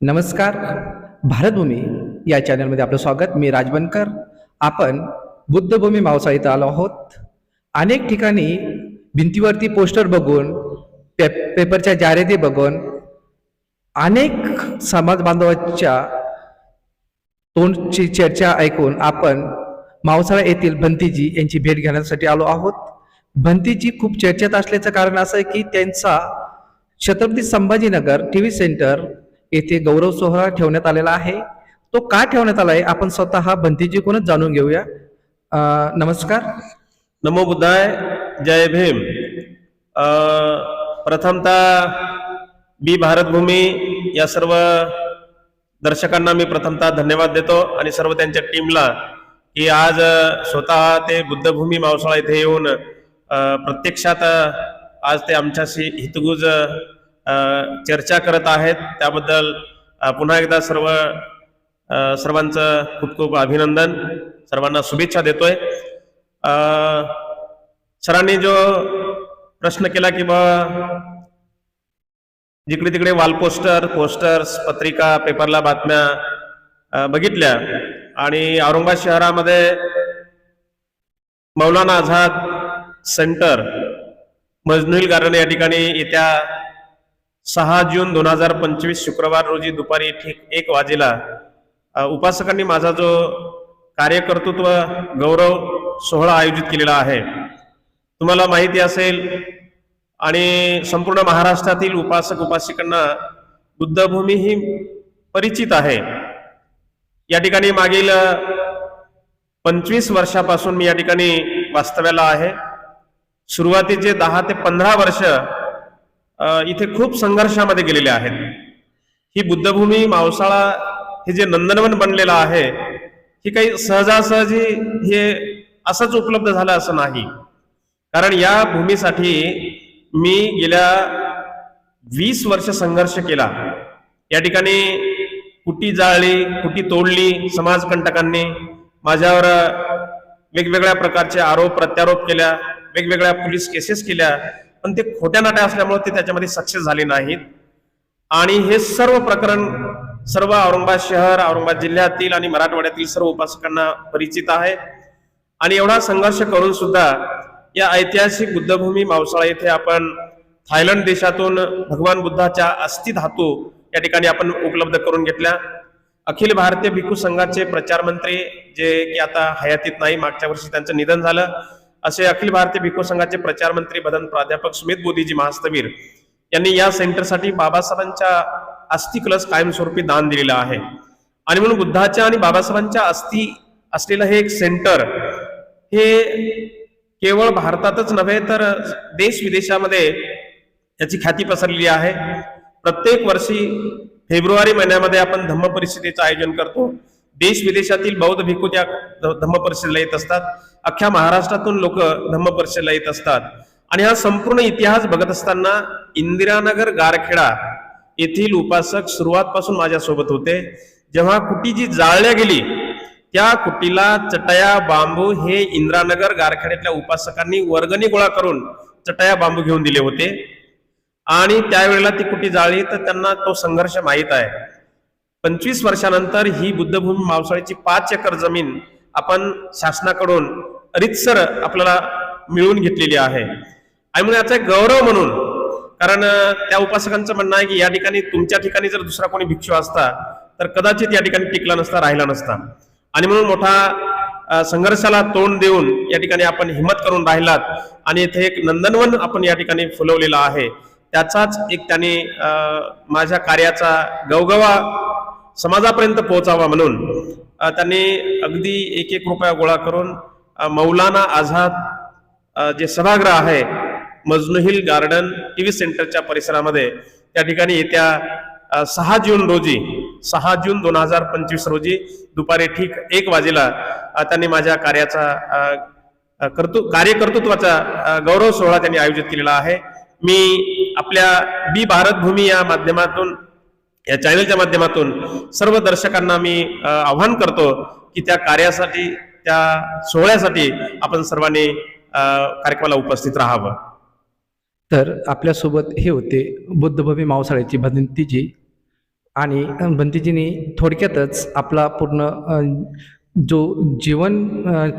नमस्कार. भारतभूमी या चॅनलमध्ये आपलं स्वागत. मी राजबनकर. आपण बुद्धभूमी मावसा इथं आलो आहोत. अनेक ठिकाणी भिंतीवरती पोस्टर बघून पे पेपरच्या जाहिराती बघून अनेक समाज बांधवाच्या तोंडची चर्चा ऐकून आपण मावसाळा येथील भंतीजी यांची भेट घेण्यासाठी आलो आहोत. भंतीजी खूप चर्चेत असल्याचं कारण असं आहे की त्यांचा Chhatrapati Sambhajinagar T V centre येथे गौरव सोहळा ठेवण्यात आलेला आहे. तो का ठेवण्यात आला आहे आपण स्वतः भंतीजीकडूनच जाणून घेऊया. नमस्कार. नमो बुद्धाय. जय भीम. प्रथमतः बी भारतभूमी या सर्व दर्शकांना मी प्रथमतः धन्यवाद देतो आणि सर्व त्यांच्या टीमला की आज स्वतः ते बुद्धभूमी मावसाळा इथे येऊन प्रत्यक्षात आज ते आमच्याशी हितगुज चर्चा करत आहेत. त्याबद्दल पुन्हा एकदा सर्व सर्वांचं खूप खूप अभिनंदन. सर्वांना शुभेच्छा देतोय. सरांनी जो प्रश्न केला की बा जिकडे तिकडे वॉलपोस्टर पोस्टर्स पत्रिका पेपरला बातम्या बघितल्या आणि औरंगाबाद शहरामध्ये मौलाना आझाद सेंटर मजनुईल गार्डन या ठिकाणी येत्या सहा जून दोन हजार पंचवीस शुक्रवार रोजी दुपारी ठीक एक वाजेला उपासकांनी माझा जो कार्यकर्तृत्व गौरव सोहळा आयोजित केलेला आहे तुम्हाला माहिती असेल आणि संपूर्ण महाराष्ट्रातील उपासक उपासिकांना बुद्धभूमी ही परिचित आहे. या ठिकाणी मागील पंचवीस वर्षापासून मी या ठिकाणी वास्तव्याला आहे. सुरुवातीचे दहा ते पंधरा वर्ष इथे खूप संघर्षामध्ये गेलेले आहेत. ही बुद्धभूमी मावसाळा हे जे नंदनवन बनलेलं आहे ही काही सहजासहजी हे असंच उपलब्ध झालं असं नाही. कारण या भूमीसाठी मी गेल्या वीस वर्ष संघर्ष केला. या ठिकाणी कुटी जाळली कुटी तोडली समाजकंटकांनी माझ्यावर वेगवेगळ्या प्रकारचे आरोप प्रत्यारोप केल्या वेगवेगळ्या पोलीस केसेस केल्या पण ते खोट्या नाट्या असल्यामुळे ते त्याच्यामध्ये सक्सेस झाले नाहीत. आणि हे सर्व प्रकरण सर्व औरंगाबाद शहर औरंगाबाद जिल्ह्यातील आणि मराठवाड्यातील सर्व उपासकांना परिचित आहे. आणि एवढा संघर्ष करून सुद्धा या ऐतिहासिक बुद्धभूमी मावसाळा येथे आपण थायलंड देशातून भगवान बुद्धाच्या अस्थि धातू या ठिकाणी आपण उपलब्ध करून घेतल्या. अखिल भारतीय भिक्खू संघाचे प्रचार मंत्री जे की आता हयातीत नाही मागच्या वर्षी त्यांचं निधन झालं. असे अखिल भारतीय भिक्खू संघाचे प्रचार मंत्री बदन प्राध्यापक सुमित बोधीजी महास्तवीर यांनी या सेंटरसाठी बाबासाहेबांच्या अस्थि कलश कायमस्वरूपी दान दिलेलं आहे. आणि म्हणून बुद्धाच्या आणि बाबासाहेबांच्या अस्थि असलेलं हे एक सेंटर हे केवळ भारतातच नव्हे तर देश विदेशामध्ये याची ख्याती पसरलेली आहे. प्रत्येक वर्षी फेब्रुवारी महिन्यामध्ये आपण धम्म परिषदेचं आयोजन करतो. देश विदेशातील बौद्ध भिक्खू त्या ध- धम्म परिषदेला येत असतात. अख्ख्या महाराष्ट्रातून लोक धम्म परिषदेला येत असतात. आणि हा संपूर्ण इतिहास बघत असताना इंदिरानगर गारखेडा येथील उपासक सुरुवातपासून माझ्यासोबत होते. जेव्हा कुटी जी जाळल्या गेली त्या कुटीला चटया बांबू हे इंदिरानगर गारखेड्यातल्या उपासकांनी वर्गणी गोळा करून चटया बांबू घेऊन दिले होते. आणि त्यावेळेला ती कुटी जाळली तर त्यांना तो संघर्ष माहीत आहे. पंचवीस वर्षानंतर ही बुद्धभूमी मावसाळीची पाच एकर जमीन आपण शासनाकडून रितसर आपल्याला मिळवून घेतलेली आहे. आणि म्हणून याचा एक गौरव म्हणून कारण त्या उपासकांचं म्हणणं आहे की या ठिकाणी तुमच्या ठिकाणी जर दुसरा कोणी भिक्षू असता तर कदाचित या ठिकाणी टिकला नसता राहिला नसता. आणि म्हणून मोठा संघर्षाला तोंड देऊन या ठिकाणी आपण हिंमत करून राहिलात आणि इथे एक नंदनवन आपण या ठिकाणी फुलवलेलं आहे. त्याचाच एक त्यांनी माझ्या कार्याचा गवगवा समाजापर्यंत पोहोचावा म्हणून त्यांनी अगदी एक एक रुपया गोळा करून मौलाना आझाद जे सभागृह आहे मजनुहिल गार्डन टी व्ही सेंटरच्या परिसरामध्ये त्या ठिकाणी येत्या सहा जून रोजी सहा जून दोन हजार पंचवीस रोजी दुपारी ठीक एक वाजेला त्यांनी माझ्या कार्याचा कर्तु कर्तृ कार्यकर्तृत्वाचा गौरव सोहळा त्यांनी आयोजित केलेला आहे. मी आपल्या बी भारतभूमी या माध्यमातून या चॅनलच्या माध्यमातून सर्व दर्शकांना मी आवाहन आव्हान करतो की त्या कार्यासाठी त्या सोहळ्यासाठी आपण सर्वांनी कार्यक्रमाला उपस्थित राहावं. तर आपल्यासोबत हे होते बुद्धभूमी मावसाळ्याची भंतीजी आणि भंतीजीनी थोडक्यातच आपला पूर्ण जो जीवन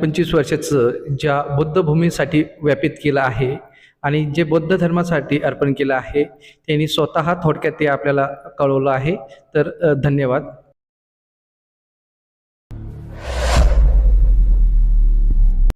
पंचवीस वर्षाचं ज्या बुद्धभूमीसाठी व्यापित केलं आहे आणि जे बौद्ध धर्मासाठी अर्पण केलं आहे त्यांनी स्वतः थोडक्यात ते आपल्याला कळवलं आहे. तर धन्यवाद.